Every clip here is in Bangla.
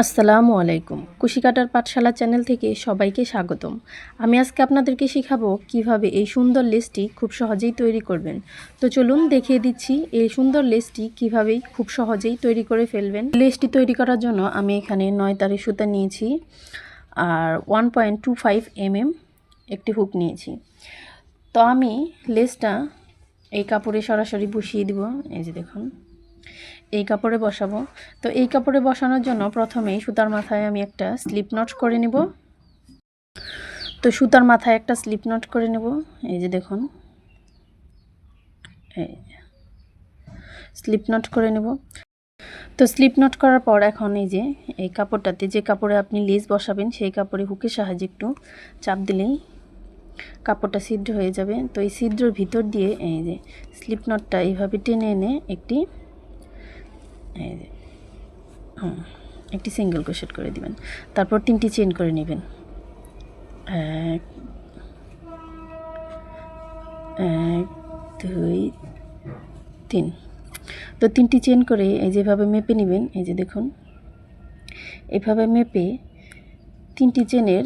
আসসালামু আলাইকুম। কুশিকাটার পাঠশালা চ্যানেল থেকে সবাইকে স্বাগতম। আমি আজকে আপনাদেরকে শেখাবো কীভাবে এই সুন্দর লেসটি খুব সহজেই তৈরি করবেন। তো চলুন দেখিয়ে দিচ্ছি এই সুন্দর লেসটি কিভাবেই খুব সহজেই তৈরি করে ফেলবেন। লেসটি তৈরি করার জন্য আমি এখানে নয় তারি সুতা নিয়েছি আর one point two five MM একটি হুক নিয়েছি। তো আমি লেসটা এই কাপড়ে সরাসরি বসিয়ে দিব। এই যে দেখুন। এই কাপড়ে বসাবো। তো এই কাপড়ে বসানোর জন্য প্রথমেই সুতার মাথায় আমি একটা স্লিপ নট করে নেব। তো সুতার মাথায় একটা স্লিপ নট করে নেব। এই যে দেখুন। এই স্লিপ নট করে নেব। তো স্লিপ নট করার পর এখন এই যে, এই কাপড়টাতে যে কাপড়ে আপনি লেস বসাবেন, সেই কাপড়ে হুকের সাহায্যে একটু চাপ দিলেই কাপড়টা ছিদ্র হয়ে যাবে। তো এই ছিদ্রর ভিতর দিয়ে এই যে স্লিপ নটটা এইভাবে টেনে এনে একটি এই যে, হুম, একটি সিঙ্গেল ক্রোশেট করে দিবেন। তারপর তিনটি চেন করে নেবেন। এক এক, দুই, তিন। তো তিনটি চেন করে এই যেভাবে মেপে নেবেন, এই যে দেখুন, এভাবে মেপে তিনটি চেনের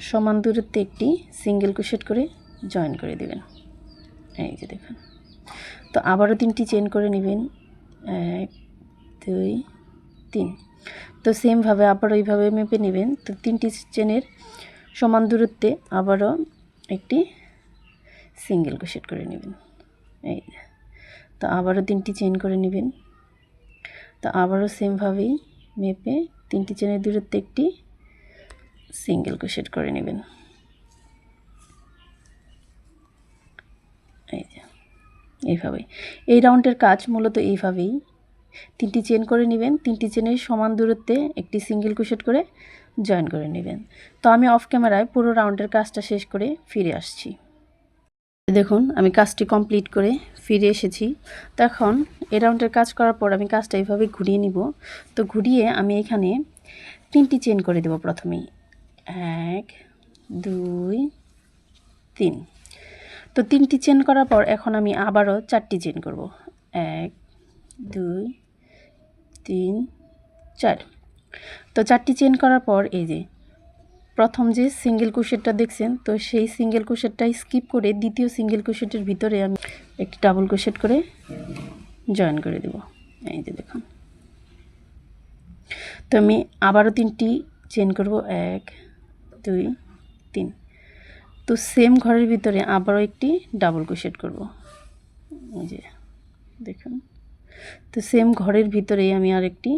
সমান দূরত্বে একটি সিঙ্গেল ক্রোশেট করে জয়েন করে দেবেন। এই যে দেখুন। তো আবারও তিনটি চেন করে নেবেন। এক, দুই, তিন। তো সেমভাবে আবারও এইভাবে মেপে নেবেন। তো তিনটি চেনের সমান দূরত্বে আবারও একটি সিঙ্গেল ক্রোশেট করে নেবেন। এই তো আবারও তিনটি চেন করে নেবেন। তো আবারও সেমভাবেই মেপে তিনটি চেনের দূরত্বে একটি সিঙ্গেল ক্রোশেট করে নেবেন এই যে এইভাবেই। এই রাউন্ডের কাজ মূলত এইভাবেই। তিনটি চেন করে নেবেন, তিনটি চেনের সমান দূরত্বে একটি সিঙ্গেল কুশেট করে জয়েন করে নেবেন। তো আমি অফ ক্যামেরায় পুরো রাউন্ডের কাজটা শেষ করে ফিরে আসছি। দেখুন, আমি কাজটি কমপ্লিট করে ফিরে এসেছি। তো এখন এই রাউন্ডের কাজ করার পর আমি কাজটা এইভাবে ঘুরিয়ে নিব। তো ঘুরিয়ে আমি এখানে তিনটি চেন করে দেব প্রথমেই। এক, দুই, তিন। তো তিনটি চেন করার পর এখন আমি আবারও চারটি চেন করব। এক, দুই, তিন, চার। তো চারটি চেন করার পর এই যে প্রথম যে সিঙ্গেল কুশেটটা দেখছেন, তো সেই সিঙ্গেল কুশেটটাই স্কিপ করে দ্বিতীয় সিঙ্গেল কুশেটের ভিতরে আমি একটি ডাবল কুশেট করে জয়েন করে দেব। এই যে দেখুন। তো আমি আবারও তিনটি চেন করব। এক, দুই, তিন। তো সেম ঘরের ভিতরে আবারও একটি ডাবল ক্রোশেট করব। এই যে, দেখুন। তো সেম ঘরের ভিতরেই আমি আর একটি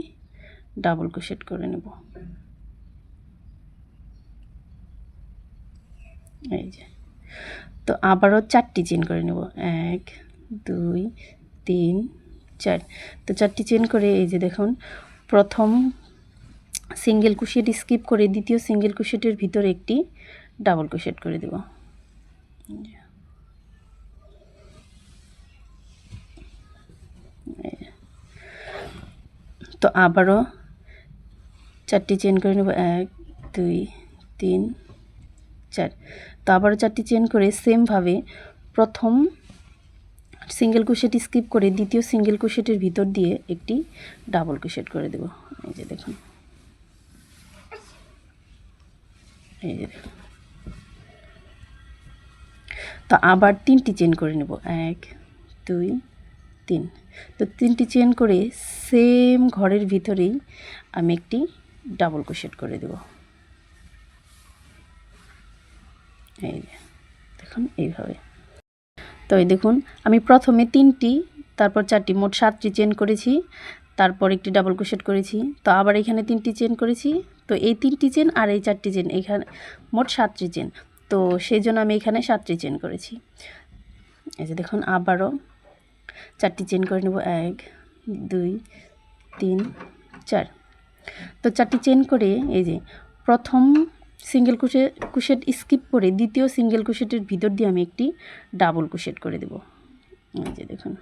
ডাবল ক্রোশেট করে নেব। এই যে। তো আবারও চারটি চেন করে নেব। এক, দুই, তিন, চার। তো চারটি চেন করে এই যে দেখুন, প্রথম সিঙ্গেল কুশেট স্কিপ করে দ্বিতীয় সিঙ্গেল কুশেটের ভিতরে একটি ডাবল ক্রোশেট করে দেব। তো আবারও চারটি চেন করে নেব, এক, দুই, তিন, চার। তো আবারও চারটি চেন করে সেমভাবে প্রথম সিঙ্গেল কুশেট স্কিপ করে দ্বিতীয় সিঙ্গেল কুশেটের ভিতর দিয়ে একটি ডাবল কুশেট করে দেব। এই যে দেখুন। এই যে দেখুন। তো আবার তিনটি চেন করে নেব। এক, দুই, তিন। তো তিনটি চেন করে সেম ঘরের ভিতরেই আমি একটি ডাবল ক্রোশেট করে দেব। এই দেখুন এইভাবে। তো এই দেখুন, আমি প্রথমে তিনটি, তারপর চারটি, মোট সাতটি চেন করেছি, তারপর একটি ডাবল ক্রোশেট করেছি। তো আবার এখানে তিনটি চেন করেছি। তো এই তিনটি চেন আর এই চারটি চেন এখানে মোট সাতটি চেন তো সেই জন্য আমি এখানে সাতটি চেন করেছি। এই যে দেখুন, আবারও চারটি চেন করে নেব। এক, দুই, তিন, চার। তো চারটি চেন করে এই যে প্রথম সিঙ্গেল কুশে কুশেট স্কিপ করে দ্বিতীয় সিঙ্গেল কুশেটের ভিতর দিয়ে আমি একটি ডাবল কুশেট করে দেব। এই যে দেখুন।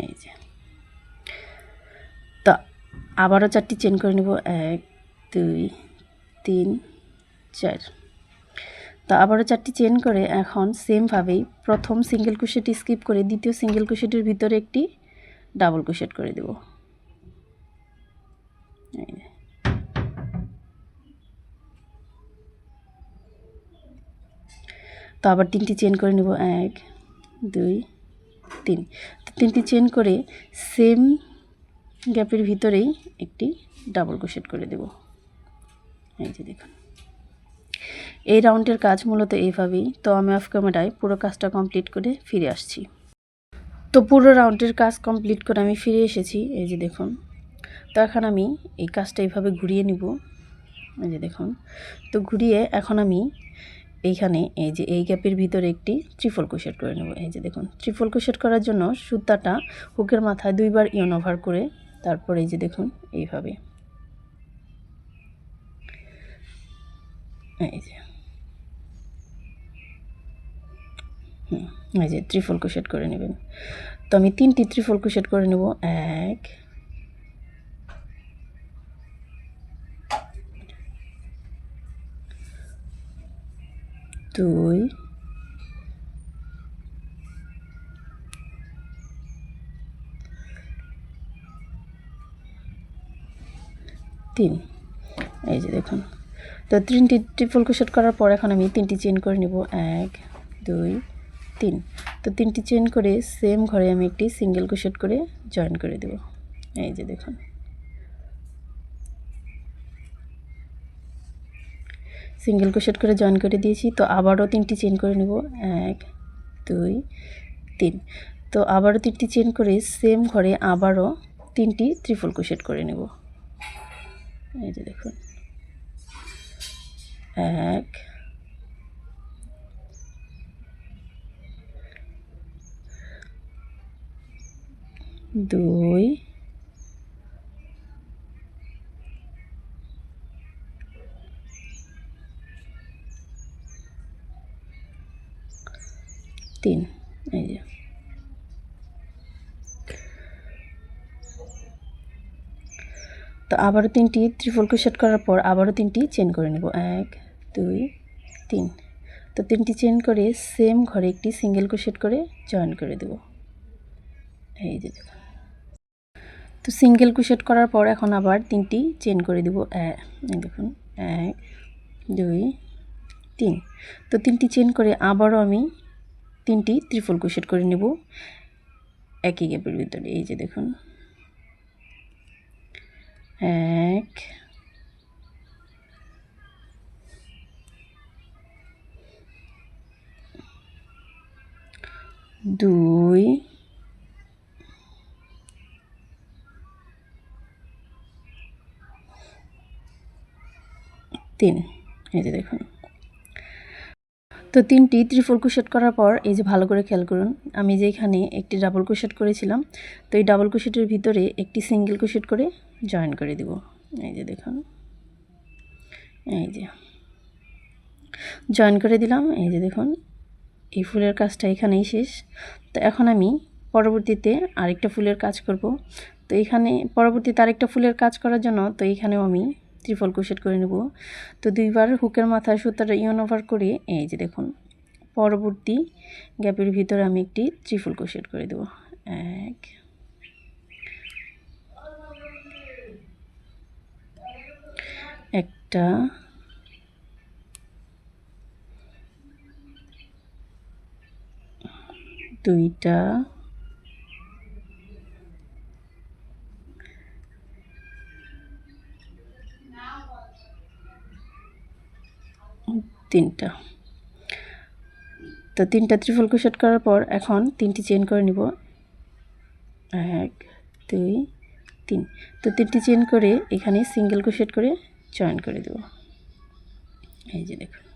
এই যে। তো আবারও চারটি চেন করে নেব। এক দুই, তিন, চার। তো আবারও চারটি চেন করে এখন সেমভাবেই প্রথম সিঙ্গেল কুশেটি স্কিপ করে দ্বিতীয় সিঙ্গেল কুশেটির ভিতরে একটি ডাবল ক্রোশেট করে দেব। তো আবার তিনটি চেন করে নেব, এক, দুই, তিন। তো তিনটি চেন করে সেম গ্যাপের ভিতরেই একটি ডাবল ক্রোশেট করে দেব। এই যে দেখুন। এই রাউন্ডের কাজ মূলত এইভাবেই। তো আমি অফ ক্যামেরায় পুরো কাজটা কমপ্লিট করে ফিরে আসছি। তো পুরো রাউন্ডের কাজ কমপ্লিট করে আমি ফিরে এসেছি। এই যে দেখুন। তো এখন আমি এই কাজটা এইভাবে ঘুরিয়ে নিব। এই যে দেখুন। তো ঘুরিয়ে এখন আমি এইখানে এই যে এই গ্যাপের ভিতরে একটি ত্রিফল ক্রোশেট করে নেব। এই যে দেখুন। ত্রিফল ক্রোশেট করার জন্য সুতাটা হুকের মাথায় দুইবার ইয়ন ওভার করে তারপর এই যে দেখুন, এইভাবে। এই যে। হুম, এই ত্রিফল ক্রোশেট করে নেবেন। তো আমি তিনটি ত্রিফল ক্রোশেট করে নেব। এক, দুই, তিন। এই যে দেখুন। তো তিনটি ট্রিপল ক্রোশেট করার পর এখন আমি তিনটি চেন করে নেব। এক, দুই, তিন। তো তিনটি চেন করে সেম ঘরে আমি একটি সিঙ্গেল ক্রোশেট করে জয়েন করে দেব। এই যে দেখুন। সিঙ্গেল ক্রোশেট করে জয়েন করে দিয়েছি। তো আবারও তিনটি চেন করে নেব। এক, দুই, তিন। তো আবারও তিনটি চেন করে সেম ঘরে আবারও তিনটি ত্রিফল ক্রোশেট করে নেব। এই যে দেখুন। এক, দুই, তিন, এই যে। তো আবারও তিনটি ত্রিফল ক্রোশেট করার পর আবারও তিনটি চেন করে নেব। এক দুই, তিন। তো তিনটি চেন করে সেম ঘরে একটি সিঙ্গেল ক্রোশেট করে জয়েন করে দেব। এই যে দেখুন তো সিঙ্গেল ক্রোশেট করার পর এখন আবার তিনটি চেন করে দেব। দেখুন। এক, দুই, তিন। তো তিনটি চেন করে আবারও আমি তিনটি ত্রিফল ক্রোশেট করে নেব। একই গ্যাপের ভিতরে। এই যে দেখুন। এক দুই, তিন। এই যে দেখুন। তো তিনটি ত্রিফল ক্রোশেট করার পর এই যে ভালো করে খেয়াল করুন, আমি যে এখানে একটি ডাবল ক্রোশেট করেছিলাম, তো এই ডাবল কুশেটের ভিতরে একটি সিঙ্গেল ক্রোশেট করে জয়েন করে দিব। এই যে দেখুন। এই যে। জয়েন করে দিলাম। এই যে দেখুন। এই ফুলের কাজটা এখানেই শেষ। তো এখন আমি পরবর্তীতে আরেকটা ফুলের কাজ করব। তো এখানে পরবর্তীতে আরেকটা ফুলের কাজ করার জন্য তো এখানেও আমি ত্রিফল ক্রোশেট করে নেব। তো দুইবার হুকের মাথায় সুতাটা ইয়ন ওভার করে এই যে দেখুন, পরবর্তী গ্যাপের ভিতরে আমি একটি ত্রিফল ক্রোশেট করে দেব। এক, একটা দুইটা। তিনটা। তো তিনটা ত্রিফল ক্রোশেট করার পর এখন তিনটি চেন করে নিব। এক, দুই, তিন। তো তিনটি চেন করে এখানে সিঙ্গেল ক্রোশেট করে জয়েন করে দেব। এই যে দেখুন।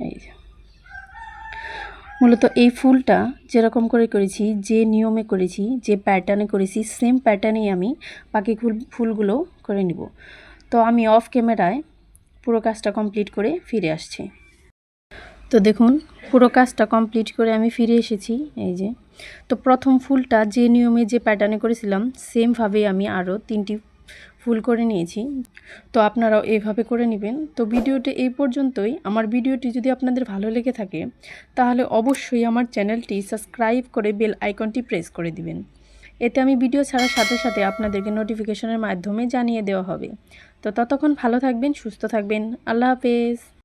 এই যে। মূলত এই ফুলটা যেরকম করে করেছি, যে নিয়মে করেছি, যে প্যাটার্নে করেছি সেম প্যাটার্নেই আমি বাকি ফুল, ফুলগুলো করে নিব। তো আমি অফ ক্যামেরায় পুরো কাজটা কমপ্লিট করে ফিরে আসছি। তো দেখুন, পুরো কাজটা কমপ্লিট করে আমি ফিরে এসেছি, এই যে। তো প্রথম ফুলটা যে নিয়মে, যে প্যাটার্নে করেছিলাম সেমভাবেই আমি আরও তিনটি ফুল করে নিয়েছি। তো আপনারাও এইভাবে করে নেবেন। তো ভিডিওটি এই পর্যন্তই। আমার ভিডিওটি যদি আপনাদের ভালো লেগে থাকে, তাহলে অবশ্যই আমার চ্যানেলটি সাবস্ক্রাইব করে বেল আইকনটি প্রেস করে দিবেন। এতে আমি ভিডিও ছাড়ার সাথে সাথে আপনাদেরকে নোটিফিকেশনের মাধ্যমে জানিয়ে দেওয়া হবে। তো ততক্ষণ ভালো থাকবেন, সুস্থ থাকবেন। আল্লাহ হাফেজ।